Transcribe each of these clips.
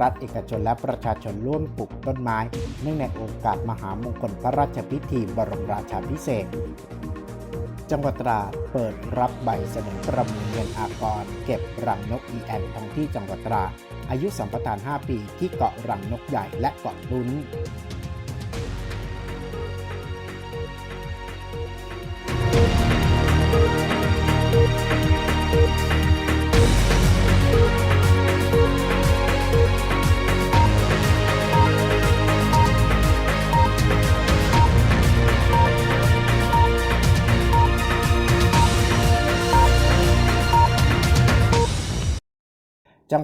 รัฐเอกชนและประชาชนร่วมปลูกต้นไม้ เนื่องในโอกาสมหามงคลพระราชพิธีบรมราชาพิเศษ จังหวัดตราดเปิดรับใบเสนอประมูลเงินอากร เก็บรังนกอีแอนท้องที่จังหวัดตราดอายุสัมปทาน 5 ปีที่เกาะรังนกใหญ่และเกาะลุ้น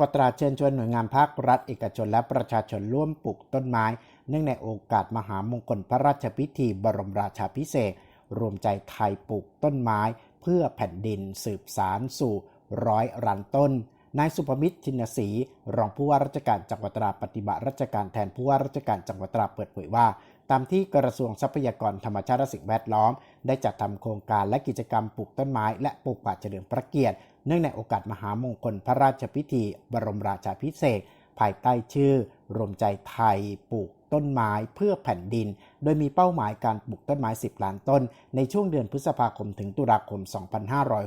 วัดตราดเชิญชวนหน่วยงานภาครัฐเอกชนและประชาชนร่วมปลูกต้นไม้ เนื่องในโอกาสมหามงคลพระราชพิธี บรมราชาภิเศษรวมใจไทยปลูกต้นไม้ เพื่อแผ่นดินสืบสารสู่ร้อยรันต้นนายสุภมิตรชินศรีรองผู้ว่าราชการจังหวัดตราปฏิบัติราชการแทนผู้ว่าราชการจังหวัดตราเปิดเผยว่า ตามที่กระทรวงทรัพยากรธรรมชาติและสิ่งแวดล้อม ได้จัดทำโครงการและกิจกรรมปลูกต้นไม้และปลูกป่าเฉลิมพระเกียรติ เนื่องในโอกาสมหามงคลพระราชพิธี บรมราชาภิเศษภายใต้ชื่อ รวมใจไทยปลูกต้นไม้เพื่อแผ่นดิน โดยมีเป้าหมายการปลูกต้นไม้ 10 ล้านต้น ในช่วงเดือนพฤษภาคมถึงตุลาคม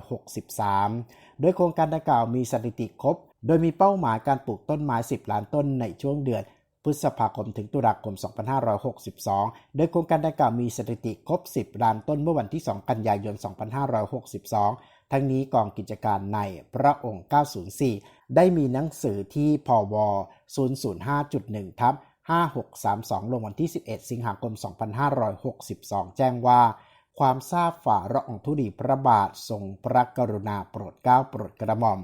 2563 โดยโครงการดังกล่าวมีสถิติครบ โดยมีเป้าหมายการปลูกต้นไม้ 10 ล้านต้นในช่วงเดือน พฤษภาคมถึงตุลาคม 2562 โดยโครงการดังกล่าวมีสถิติครบ 10ล้านต้นเมื่อวันที่ 2 กันยายน 2562 ทั้งนี้กองกิจการในพระองค์ 904 ได้มีหนังสือที่พว 005.1 ทับ 5632 ลงวันที่ 11 สิงหาคม 2562 แจ้งว่าความทราบฝ่าละอองธุลีพระบาททรงพระกรุณาโปรดเกล้าโปรดกระหม่อม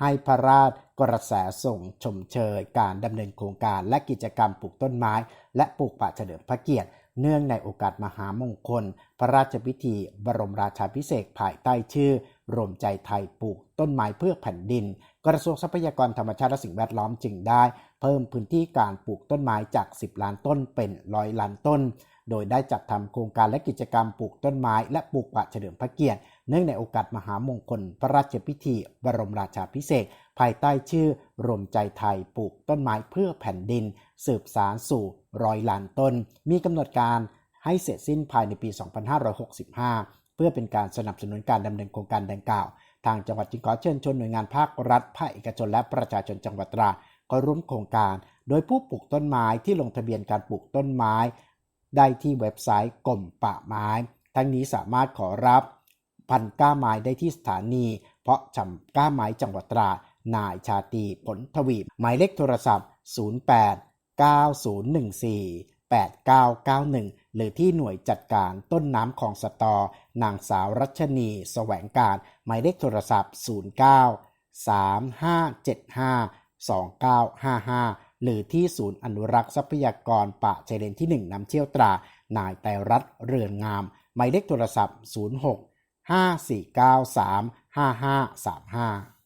ให้พระราชกระแสส่งชมเชยการดำเนินโครงการและกิจกรรมปลูกต้นไม้ และปลูกป่าเฉลิมพระเกียรติ เนื่องในโอกาสมหามงคล พระราชพิธี บรมราชาภิเศษภายใต้ชื่อ รวมใจไทยปลูกต้นไม้เพื่อแผ่นดิน กระทรวงทรัพยากรธรรมชาติและสิ่งแวดล้อมจึงได้ เพิ่มพื้นที่การปลูกต้นไม้จาก 10 ล้านต้นเป็นร้อยล้านต้น โดยได้จัดทำโครงการและกิจกรรมปลูกต้นไม้ และปลูกป่าเฉลิมพระเกียรติ เนื่องในโอกาสมหามงคล พระราชพิธี บรมราชาภิเศษภายใต้ชื่อ รวมใจไทยปลูกต้นไม้เพื่อแผ่นดิน สืบสารสู่ร้อยล้านต้น มีกำหนดการให้เสร็จสิ้นภายในปี 2565 เพื่อเป็นการสนับสนุนการดำเนินโครงการดังกล่าว ทางจังหวัดจึงขอเชิญชวนหน่วยงานภาครัฐ ภาคเอกชนและประชาชนจังหวัดตราดก็ร่วมโครงการ โดยผู้ปลูกต้นไม้ที่ลงทะเบียนการปลูกต้นไม้ ได้ที่เว็บไซต์กรมป่าไม้ ทั้งนี้สามารถขอรับ พันก้าไม้ได้ที่สถานี เพาะชำก้าไม้จังหวัดตราดนายชาตีผลทวีหมายเลขโทรศัพท์ 08 9014 8991 หรือที่หน่วยจัดการต้นน้ำของสตอ นางสาวรัชนีแสวงการ หมายเลขโทรศัพท์ 09 3575 2955 หรือที่ศูนย์อนุรักษ์ทรัพยากรป่าชายเลนที่ 1 น้ำเชี่ยวตรา นายไตรรัตน์เรือนงาม หมายเลขโทรศัพท์ 06 5493 5535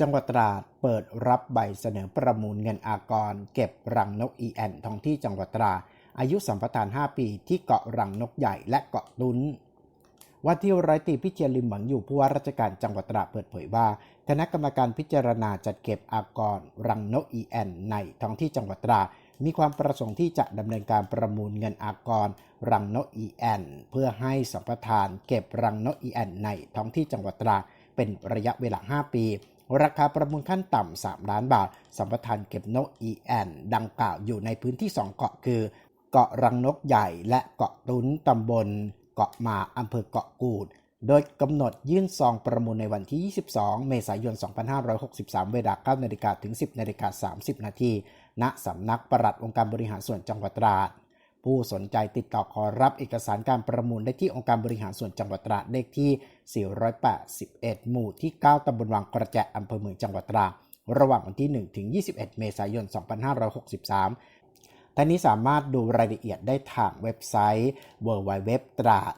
จังหวัดตราดเปิดรับใบเสนอประมูลเงินอากร เก็บรังนกอีแอนท้องที่จังหวัดตราดอายุสัมปทาน 5 ปีที่เกาะรังนกใหญ่และเกาะตุนว่าที่ร้อยตีพิเชียรลิมหวังอยู่ผู้ว่าราชการจังหวัดตราดเปิดเผยว่า คณะกรรมการพิจารณาจัดเก็บอากร รังนกอีแอนในท้องที่จังหวัดตราด มีความประสงค์ที่จะดำเนินการประมูลเงินอากร รังนกอีแอนเพื่อให้สัมปทานเก็บรังนกอีแอนในท้องที่จังหวัดตราดเป็นระยะเวลา 5 ปี ราคาประมูลขั้นต่ำ 3 ล้านบาท สัมปทานเก็บนก EN ดังกล่าวอยู่ในพื้นที่ 2 เกาะคือ เกาะรังนกใหญ่และเกาะตุ้นตำบล เกาะหมาอำเภอเกาะกูดโดยกำหนดยื่นซองประมูลในวันที่ 22 เมษายน 2563 เวลา9นาฬิกาถึง 10นาฬิกา30 นาที ณสำนักปลัดองค์การบริหารส่วนจังหวัดตราด ผู้สนใจติดต่อขอรับเอกสารการประมูลได้ที่องค์การบริหารส่วนจังหวัดตราดเลขที่ 481 หมู่ที่ 9ตำบลวังกระแจอำเภอเมืองจังหวัดตราด ระหว่างวันที่ 1 ถึง 21 เมษายน 2563ท่านนี้สามารถดูรายละเอียดได้ทางเว็บไซต์ www ตราด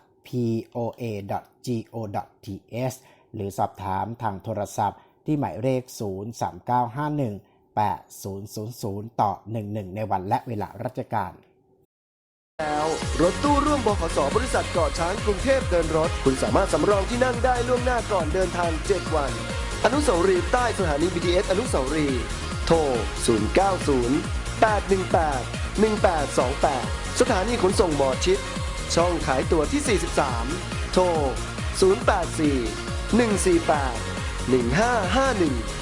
poa.go.th หรือสอบถามทางโทรศัพท์ที่หมายเลข 03951 8000 ต่อ 11 ในวันและเวลาราชการ แล้วรถตู้ร่วมบขสบริษัทเกาะช้างกรุงเทพเดินรถ คุณสามารถสำรองที่นั่งได้ล่วงหน้าก่อนเดินทาง 7 วัน อนุสาวรีย์ใต้สถานี BTS อนุสาวรีย์โทร 090 818 1828 สถานีขนส่งหมอชิด ช่องขายตั๋วที่ 43 โทร 084 148 1551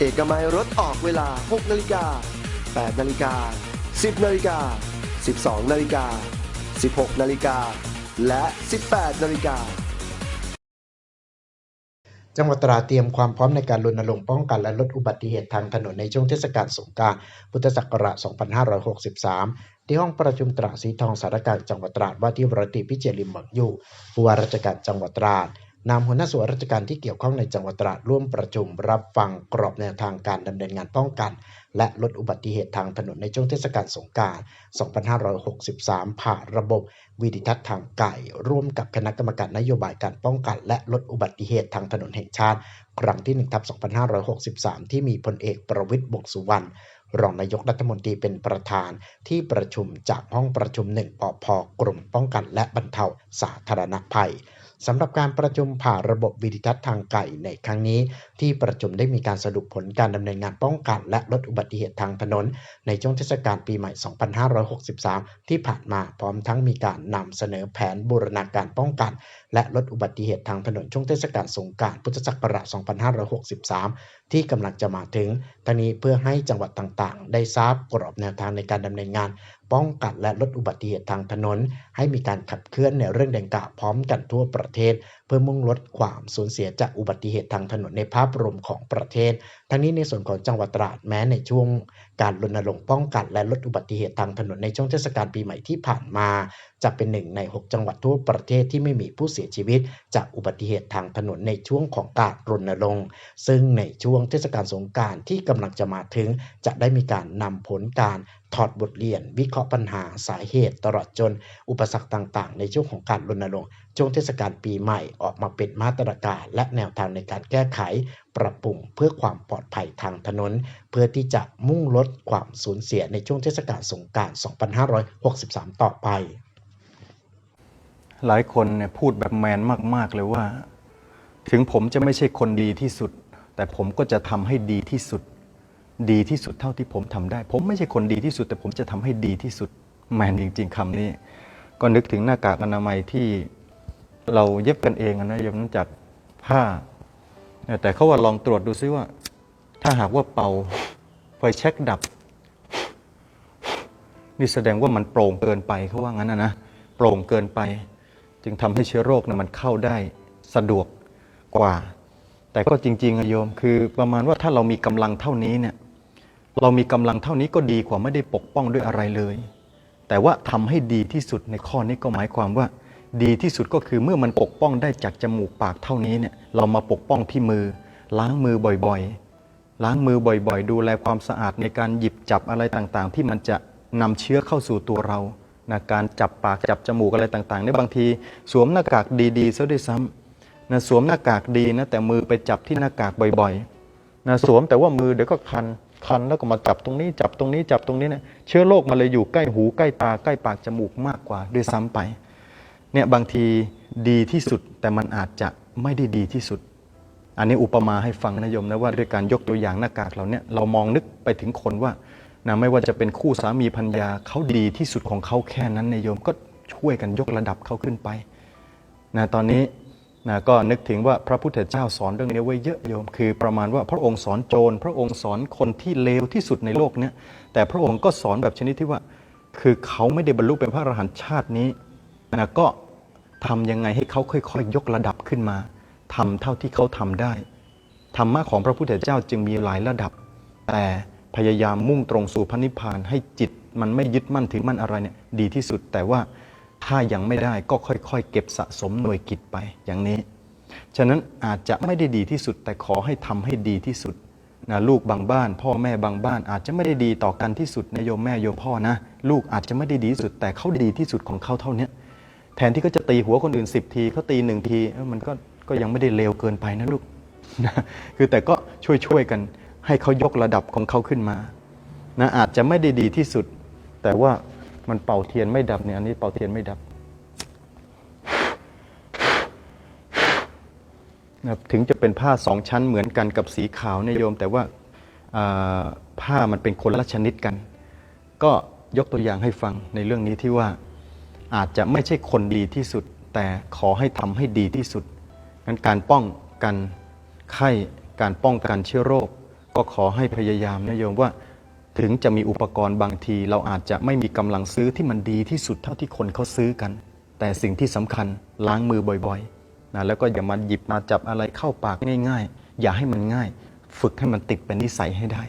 เอกมัยรถออกเวลา 6 นาฬิกา 8 นาฬิกา 10 นาฬิกา 12 นาฬิกา 16 นาฬิกา และ 18 นาฬิกา จังหวัดตราเตรียมความพร้อมในการรณรงค์ป้องกันและลดอุบัติเหตุทางถนนในช่วงเทศกาลสงกรานต์พุทธศักราช 2563 ที่ห้องประชุมตราสีทองสารกางจังหวัดตราดว่าที่ร้อยตรีพิเจริมเหมิงอยู่ผู้ว่าราชการจังหวัดตราด นำหัวหน้าส่วนราชการที่เกี่ยวข้องในจังหวัดตราดร่วมประชุม รับฟังกรอบแนวทางการดำเนินงานป้องกัน และลดอุบัติเหตุทางถนนในช่วงเทศกาลสงกานต์2563 ผ่านระบบวิดิทัศน์ทางไกลร่วมกับคณะกรรมการนโยบายการป้องกัน และลดอุบัติเหตุทางถนนแห่งชาติ ครั้งที่1ทับ2563 ที่มีพลเอกประวิตรวงษ์สุวรรณรองนายกรัฐมนตรีเป็นประธานที่ประชุมจากห้องประชุมหนึ่งปพกรมป้องกันและบรรเทาสาธารณภัย สำหรับการประชุมผ่านระบบวิดิทัศน์ทางไกลในครั้งนี้ ที่ประชุมได้มีการสรุปผลการดำเนินงานป้องกัน และลดอุบัติเหตุทางถนน ในช่วงเทศกาลปีใหม่ 2563 ที่ผ่านมาพร้อมทั้งมีการนำเสนอแผนบูรณาการป้องกัน และลดอุบัติเหตุทางถนนช่วงเทศกาลสงกรานต์พุทธศักราช 2563ที่กำลังจะมาถึงทั้งนี้เพื่อให้จังหวัดต่างๆ ได้ทราบกรอบแนวทางในการดำเนินงาน ป้องกันและลดอุบัติเหตุทางถนน ให้มีการขับเคลื่อนในเรื่องดังกล่าวพร้อมกันทั่วประเทศ เพื่อมุ่งลดความสูญเสียจากอุบัติเหตุทางถนนในภาพรวมของประเทศ ทั้งนี้ในส่วนของจังหวัดตราดแม้ในช่วง การรณรงค์ป้องกันและลดอุบัติเหตุทางถนนในช่วงเทศกาลปีใหม่ที่ผ่านมา จะเป็นหนึ่งใน 6 จังหวัดทั่วประเทศที่ไม่มีผู้เสียชีวิต จากอุบัติเหตุทางถนนในช่วงของการรณรงค์ ซึ่งในช่วงเทศกาลสงการที่กำลังจะมาถึง จะได้มีการนำผลการถอดบทเรียน วิเคราะห์ปัญหาสาเหตุ ตลอดจนอุปสรรคต่างๆ ในช่วงของการรณรงค์ช่วงเทศกาลปีใหม่ออกมาเป็นมาตรการ และแนวทางในการแก้ไข ปรับปรุงเพื่อความปลอดภัยทางถนน เพื่อที่จะมุ่งลดความสูญเสียในช่วงเทศกาลสงกานต์2563 ต่อไป หลายคนเนี่ยพูดแบบแมนมากๆเลยว่า ถึงผมจะไม่ใช่คนดีที่สุด แต่ผมก็จะทำให้ดีที่สุด ดีที่สุดเท่าที่ผมทำได้ ผมไม่ใช่คนดีที่สุด แต่ผมจะทำให้ดีที่สุดแมนจริง ๆคำนี้ ก็นึกถึงหน้ากากอนามัยที่เราเย็บกันเองนะโยมนั้นจากผ้า แต่เขาว่าลองตรวจดูซิว่า ถ้าหากว่าเป่าไฟแช็กดับนี่แสดงว่ามันโปร่งเกินไปเขาว่างั้นนะนะโปร่งเกินไป จึงทำให้เชื้อโรคนะมันเข้าได้สะดวกกว่า แต่ก็จริงๆอะโยมคือประมาณว่าถ้าเรามีกำลังเท่านี้เนี่ย เรามีกำลังเท่านี้ก็ดีกว่าไม่ได้ปกป้องด้วยอะไรเลย แต่ว่าทำให้ดีที่สุดในข้อนี้ก็หมายความว่า ดีที่สุดก็คือเมื่อมันปกป้องได้จากจมูกปากเท่านี้เนี่ยเรามาปกป้องที่มือ ล้างมือบ่อยๆ ล้างมือบ่อยๆ ดูแลความสะอาดในการหยิบจับอะไรต่างๆ ที่มันจะนำเชื้อเข้าสู่ตัวเรานะการจับปากจับจมูกอะไรต่างๆเนี่ยบางที สวมหน้ากากดีๆซะด้วยซ้ำนะสวมหน้ากากดีนะแต่มือไปจับที่หน้ากากบ่อยๆนะสวมแต่ว่ามือเดี๋ยวก็คัน คันแล้วก็มาจับตรงนี้จับตรงนี้จับตรงนี้เนี่ยเชื้อโรคมันเลยอยู่ใกล้หูใกล้ตาใกล้ปากจมูกมากกว่าด้วยซ้ำไปเนี่ยบางทีดีที่สุดแต่มันอาจจะไม่ได้ดีที่สุด อันนี้อุปมาให้ฟังนะโยมนะว่าด้วยการยกตัวอย่างหน้ากากเราเนี่ยเรามองนึกไปถึงคนว่านะไม่ว่าจะเป็นคู่สามีพัญญาเขาดีที่สุดของเขาแค่นั้นนะโยมก็ช่วยกันยกระดับเขาขึ้นไปนะตอนนี้ นะก็นึกถึงว่าพระพุทธเจ้าสอนเรื่องนี้ไว้เยอะโยม คือประมาณว่าพระองค์สอนโจร พระองค์สอนคนที่เลวที่สุดในโลกเนี้ยแต่พระองค์ก็สอนแบบชนิดที่ว่า คือเขาไม่ได้บรรลุเป็นพระอรหันต์ชาตินี้นะก็ทำยังไงให้เขาค่อยๆยกระดับขึ้นมาทำเท่าที่เขาทำได้ธรรมะของพระพุทธเจ้าจึงมีหลายระดับ แต่พยายามมุ่งตรงสู่พระนิพพานให้จิตมันไม่ยึดมั่นถือมั่นอะไรเนี่ยดีที่สุดแต่ว่า ถ้ายังไม่ได้ก็ค่อยๆ เก็บสะสมหน่วยกิจไปอย่างนี้ ฉะนั้นอาจจะไม่ได้ดีที่สุดแต่ขอให้ทำให้ดีที่สุดนะลูกบางบ้าน พ่อแม่บางบ้าน อาจจะไม่ได้ดีต่อกันที่สุดนะโยมแม่โยมพ่อนะ ลูกอาจจะไม่ได้ดีที่สุดแต่เขาดีที่สุดของเขาเท่านี้แทนที่เขาจะตีหัวคนอื่น 10 ทีเขาตีหนึ่งทีมันก็ก็ยังไม่ได้เลวเกินไปนะลูกนะคือแต่ก็ช่วยช่วยๆกันให้เขายกระดับของเขาขึ้นมานะอาจจะไม่ได้ดีที่สุด แต่ว่า มันเป่าเทียนไม่ดับเนี่ยอันนี้เป่าเทียนไม่ดับนะถึงจะเป็นผ้าสองชั้นเหมือนกันกับสีขาวเนี่ยโยม แต่ว่าผ้ามันเป็นคนละชนิดกัน ก็ยกตัวอย่างให้ฟังในเรื่องนี้ที่ว่าอาจจะไม่ใช่คนดีที่สุด แต่ขอให้ทำให้ดีที่สุดงั้นการป้องกันไข้การป้องกันเชื้อโรค ก็ขอให้พยายามนะโยมว่า ถึงจะมีอุปกรณ์บางที เราอาจจะไม่มีกำลังซื้อที่มันดีที่สุดเท่าที่คนเขาซื้อกัน แต่สิ่งที่สำคัญล้างมือบ่อยๆนะแล้วก็อย่ามาหยิบมาจับอะไรเข้าปากง่าย ๆ อย่าให้มันง่าย ฝึกให้มันติดเป็นนิสัยให้ได้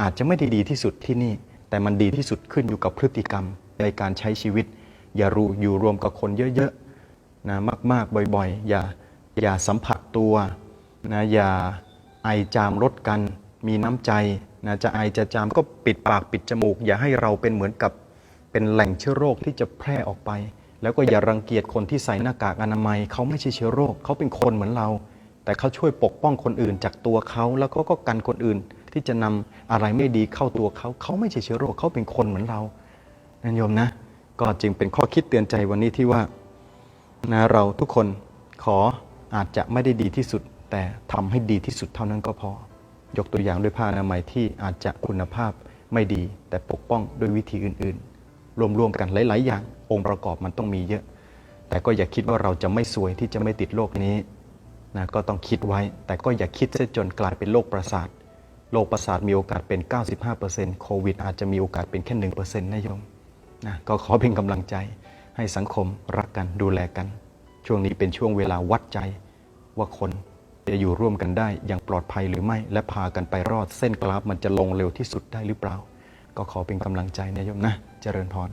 อาจจะไม่ได้ดีที่สุดที่นี่ แต่มันดีที่สุดขึ้นอยู่กับพฤติกรรมในการใช้ชีวิต อย่ารู้อยู่รวมกับคนเยอะๆนะมากๆบ่อยๆ อย่าอย่าสัมผัสตัวนะอย่าไอจามรดกัน มีน้ำใจ นะจะไอจะจามก็ปิดปากปิดจมูก อย่าให้เราเป็นเหมือนกับเป็นแหล่งเชื้อโรคที่จะแพร่ออกไป แล้วก็อย่ารังเกียจคนที่ใส่หน้ากากอนามัย เขาไม่ใช่เชื้อโรค เขาเป็นคนเหมือนเรา แต่เขาช่วยปกป้องคนอื่นจากตัวเขาแล้วเขาก็กันคนอื่นที่จะนำอะไรไม่ดีเข้าตัวเขา เขาไม่ใช่เชื้อโรค เขาเป็นคนเหมือนเรานั่นโยมนะ ก็จึงเป็นข้อคิดเตือนใจวันนี้ที่ว่านะเราทุกคนขออาจจะไม่ได้ดีที่สุด แต่ทำให้ดีที่สุดเท่านั้นก็พอ ยกตัวอย่างด้วยผ้าอนามัยที่อาจจะคุณภาพไม่ดี แต่ปกป้องด้วยวิธีอื่นๆ รวมๆกันหลาย ๆ อย่าง องค์ประกอบมันต้องมีเยอะ แต่ก็อย่าคิดว่าเราจะไม่สวยที่จะไม่ติดโรคนี้นะก็ต้องคิดไว้ แต่ก็อย่าคิดซะจนกลายเป็นโรคประสาทโรคประสาทมีโอกาสเป็น 95%โควิด อาจจะมีโอกาสเป็นแค่1%นะโยมนะก็ขอเป็นกำลังใจให้สังคมรักกันดูแลกัน ช่วงนี้เป็นช่วงเวลาวัดใจว่าคน จะอยู่ร่วมกันได้อย่างปลอดภัยหรือไม่ และพากันไปรอดเส้นกราฟมันจะลงเร็วที่สุดได้หรือเปล่า ก็ขอเป็นกำลังใจนะโยมนะ เจริญพร